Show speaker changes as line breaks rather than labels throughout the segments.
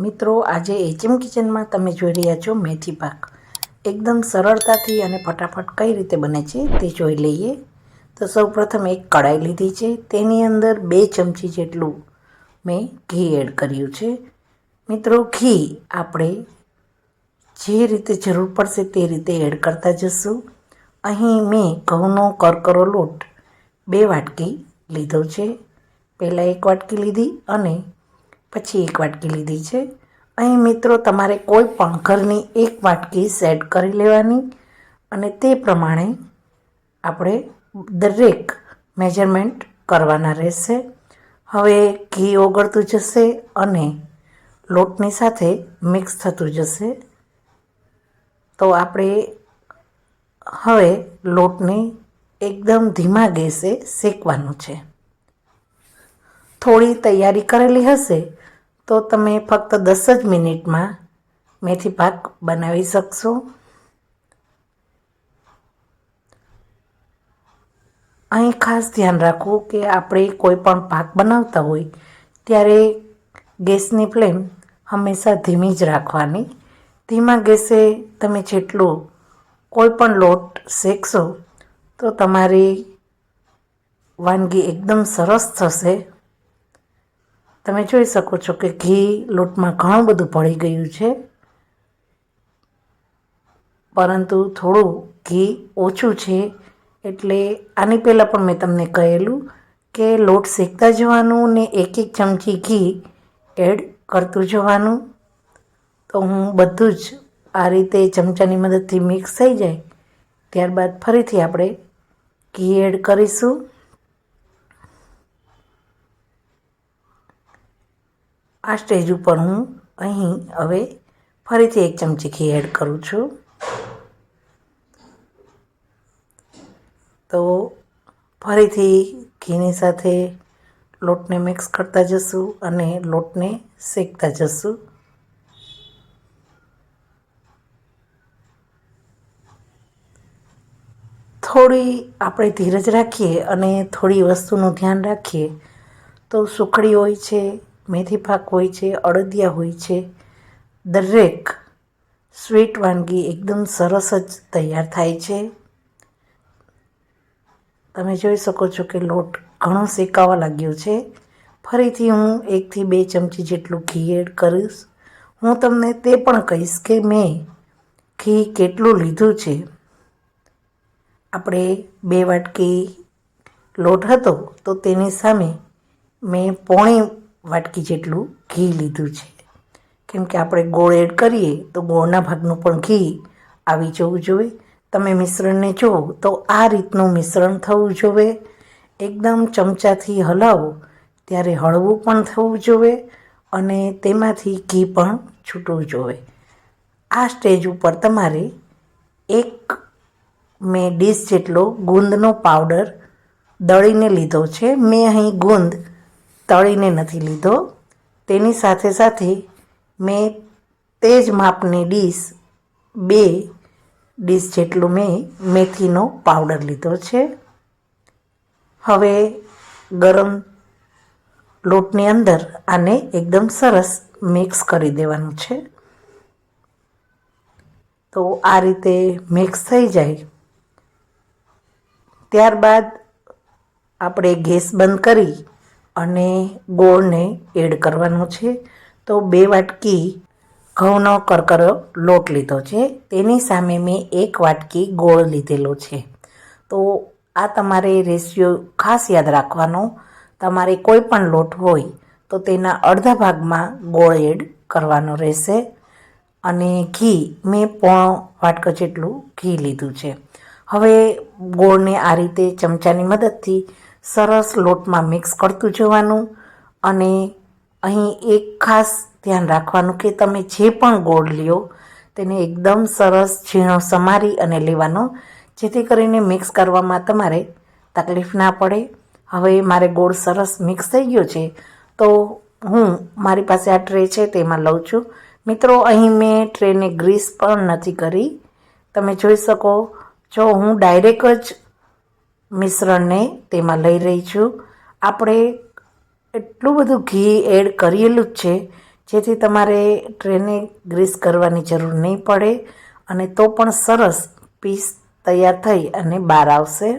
મિત્રો, આજે એચએમ કિચનમાં તમે જોઈ રહ્યા છો મેથી પાક. એકદમ સરળતાથી અને ફટાફટ કઈ રીતે બને છે તે જોઈ લઈએ. તો સૌપ્રથમ એક કડાઈ લીધી છે. તેની અંદર બે ચમચી જેટલું મેં ઘી એડ કર્યું છે. મિત્રો, ઘી આપણે જે રીતે જરૂર પડશે તે રીતે એડ કરતા જશું. અહીં મેં ઘઉંનો કરકરો લોટ બે વાટકી લીધો છે. પહેલાં એક વાટકી લીધી અને પછી એક વાટકી લીધી છે. અહીં મિત્રો, તમારે કોઈ પણ ઘરની એક વાટકી સેટ કરી લેવાની અને તે પ્રમાણે આપણે દરેક મેજરમેન્ટ કરવાના રહેશે. હવે ઘી ઓગળતું જશે અને લોટની સાથે મિક્સ થતું જશે. તો આપણે હવે લોટને એકદમ ધીમા ગેસે શેકવાનું છે. થોડી તૈયારી કરેલી હશે તો તમે ફક્ત દસ જ મિનિટમાં મેથી પાક બનાવી શકશો. અહીં ખાસ ધ્યાન રાખવું કે આપણે કોઈ પણ પાક બનાવતા હોય ત્યારે ગેસની ફ્લેમ હંમેશા ધીમી જ રાખવાની. ધીમા ગેસે તમે જેટલું કોઈ પણ લોટ શેકશો તો તમારી વાનગી એકદમ સરસ થશે. તમે જોઈ શકો છો કે ઘી લોટમાં ઘણું બધું ભળી ગયું છે. પરંતુ થોડું ઘી ઓછું છે એટલે આની પહેલાં પણ મેં તમને કહેલું કે લોટ શેકતા જવાનું ને એક એક ચમચી ઘી એડ કરતું જવાનું. તો હું બધું જ આ રીતે ચમચાની મદદથી મિક્સ થઈ જાય. ત્યારબાદ ફરીથી આપણે ઘી એડ કરીશું. આ સ્ટેજ ઉપર હું અહીં હવે ફરીથી એક ચમચી ઘી એડ કરું છું. તો ફરીથી ઘીની સાથે લોટને મિક્સ કરતા જશું અને લોટને શેકતા જશું. થોડી આપણે ધીરજ રાખીએ અને થોડી વસ્તુનું ધ્યાન રાખીએ. તો સુખડી હોય છે મેથી પાક હોય છે, અડદિયા હોય છે. દરેક સ્વીટ વાનગી એકદમ સરસ જ તૈયાર થાય છે. તમે જોઈ શકો છો કે લોટ ઘણો શેકાવા લાગ્યો છે. ફરીથી હું એકથી બે ચમચી જેટલું ઘી એડ કરીશ. હું તમને તે પણ કહીશ કે મેં ઘી કેટલું લીધું છે. આપણે બે વાટકી લોટ હતો તો તેની સામે મેં પોણી વાટકી જેટલું ઘી લીધું છે. કેમ કે આપણે ગોળ એડ કરીએ તો ગોળના ભાગનું પણ ઘી આવી જવું જોઈએ. તમે મિશ્રણને જુઓ તો આ રીતનું મિશ્રણ થવું જોઈએ. એકદમ ચમચાથી હલાવો ત્યારે હળવું પણ થવું જોઈએ અને તેમાંથી ઘી પણ છૂટવું જોઈએ. આ સ્ટેજ ઉપર તમારે એક મેં ડીશ જેટલો ગુંદનો પાવડર દળીને લીધો છે. મેં અહીં ગુંદ તળીને નથી લીધો. તેની સાથે સાથે મેં તે જ માપની ડીશ, બે ડીશ જેટલું મેં મેથીનો પાવડર લીધો છે. હવે ગરમ લોટની અંદર આને એકદમ સરસ મિક્સ કરી દેવાનું છે. તો આ રીતે મિક્સ થઈ જાય. ત્યારબાદ આપણે ગેસ બંધ કરી અને ગોળને એડ કરવાનો છે. તો બે વાટકી ઘઉંનો કરકરો લોટ લીધો છે. તેની સામે મેં એક વાટકી ગોળ લીધેલો છે. તો આ તમારે રેશિયો ખાસ યાદ રાખવાનો. તમારે કોઈ પણ લોટ હોય તો તેના અડધા ભાગમાં ગોળ એડ કરવાનો રહેશે. અને ઘી મેં પોણો વાટકો જેટલું ઘી લીધું છે. હવે ગોળને આ રીતે ચમચાની મદદથી સરસ લોટમાં મિક્સ કરતું જવાનું અને અહીં એક ખાસ ધ્યાન રાખવાનું કે તમે જે પણ ગોળ લ્યો, તેને એકદમ સરસ ઝીણો સમારી અને લેવાનો, જેથી કરીને મિક્સ કરવામાં તમારે તકલીફ ના પડે. હવે મારે ગોળ સરસ મિક્સ થઈ ગયો છે, તો હું મારી પાસે આ ટ્રે છે તેમાં લઉં છું. મિત્રો, અહીં મેં ટ્રેને ગ્રીસ પણ નથી કરી. તમે જોઈ શકો, જો હું ડાયરેક્ટ જ મિશ્રણને તેમાં લઈ રહી છું. આપણે એટલું બધું ઘી એડ કરેલું જ છે, જેથી તમારે ટ્રેને ગ્રીસ કરવાની જરૂર નહીં પડે અને તો પણ સરસ પીસ તૈયાર થઈ અને બહાર આવશે.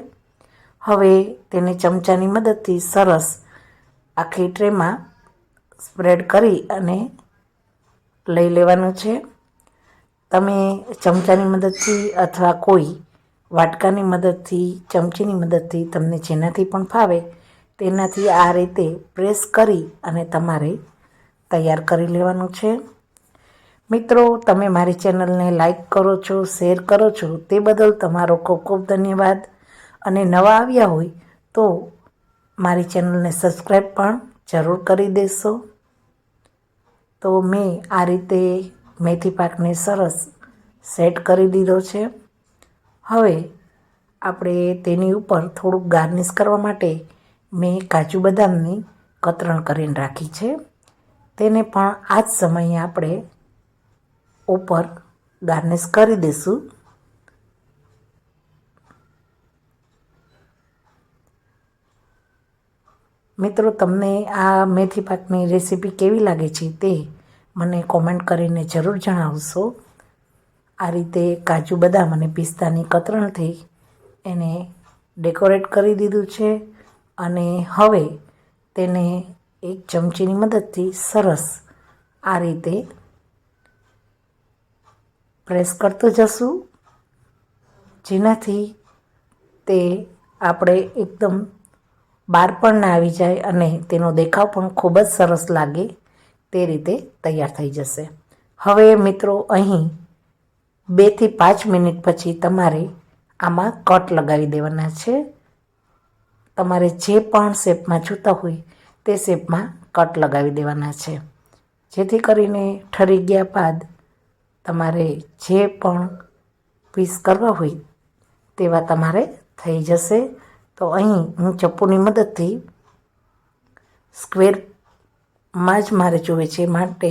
હવે તેને ચમચાની મદદથી સરસ આખી ટ્રેમાં સ્પ્રેડ કરી અને લઈ લેવાનું છે. તમે ચમચાની મદદથી અથવા કોઈ વાટકાની મદદથી, ચમચીની મદદથી તમને જેનાથી પણ ફાવે તેનાથી આ રીતે પ્રેસ કરી અને તમારે તૈયાર કરી લેવાનું છે. મિત્રો, તમે મારી ચેનલને લાઈક કરો છો, શેર કરો છો, તે બદલ તમારો ખૂબ ખૂબ ધન્યવાદ. અને નવા આવ્યા હોય તો મારી ચેનલને સબસ્ક્રાઈબ પણ જરૂર કરી દેશો. તો મેં આ રીતે મેથી પાકને સરસ સેટ કરી દીધો છે. હવે આપણે તેની ઉપર થોડુંક ગાર્નિશ કરવા માટે મેં કાજુ બદામની કતરણ કરીને રાખી છે. તેને પણ આ જ સમયે આપણે ઉપર ગાર્નિશ કરી દઈશું. મિત્રો, તમને આ મેથી પાકની રેસીપી કેવી લાગે છે તે મને કોમેન્ટ કરીને જરૂર જણાવશો. આ રીતે કાજુ બદામ અને પિસ્તાની કતરણથી એને ડેકોરેટ કરી દીધું છે અને હવે તેને એક ચમચીની મદદથી સરસ આ રીતે પ્રેસ કરતો જશું. જેનાથી તે આપણે એકદમ બહાર આવી જાય અને તેનો દેખાવ પણ ખૂબ જ સરસ લાગે તે રીતે તૈયાર થઈ જશે. હવે મિત્રો અહીં બેથી પાંચ મિનિટ પછી તમારે આમાં કટ લગાવી દેવાના છે. તમારે જે પણ શેપમાં જોતા હોય તે શેપમાં કટ લગાવી દેવાના છે. જેથી કરીને ઠરી ગયા બાદ તમારે જે પણ પીસ કરવા હોય તેવા તમારે થઈ જશે. તો અહીં હું ચપ્પુની મદદથી સ્ક્વેરમાં જ મારે જોવે છે. માટે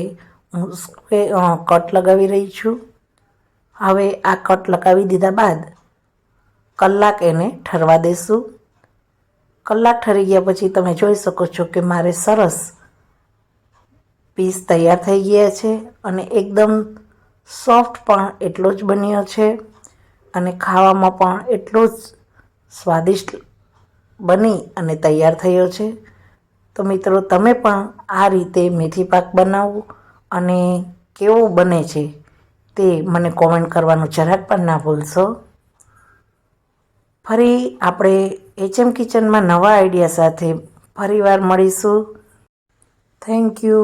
હું સ્ક્વે કટ લગાવી રહી છું. હવે આ કટ લગાવી દીધા બાદ કલાક એને ઠરવા દેશું. કલાક ઠરી ગયા પછી તમે જોઈ શકો છો કે મારે સરસ પીસ તૈયાર થઈ ગયા છે અને એકદમ સોફ્ટ પણ એટલો જ બન્યો છે અને ખાવામાં પણ એટલો જ સ્વાદિષ્ટ બની અને તૈયાર થયો છે. તો મિત્રો, તમે પણ આ રીતે મેથી પાક બનાવો અને કેવો બને છે તે મને કોમેન્ટ કરવાનું જરાક પણ ના ભૂલશો. ફરી આપણે એચએમ કિચનમાં નવા આઈડિયા સાથે ફરીવાર મળીશું. Thank you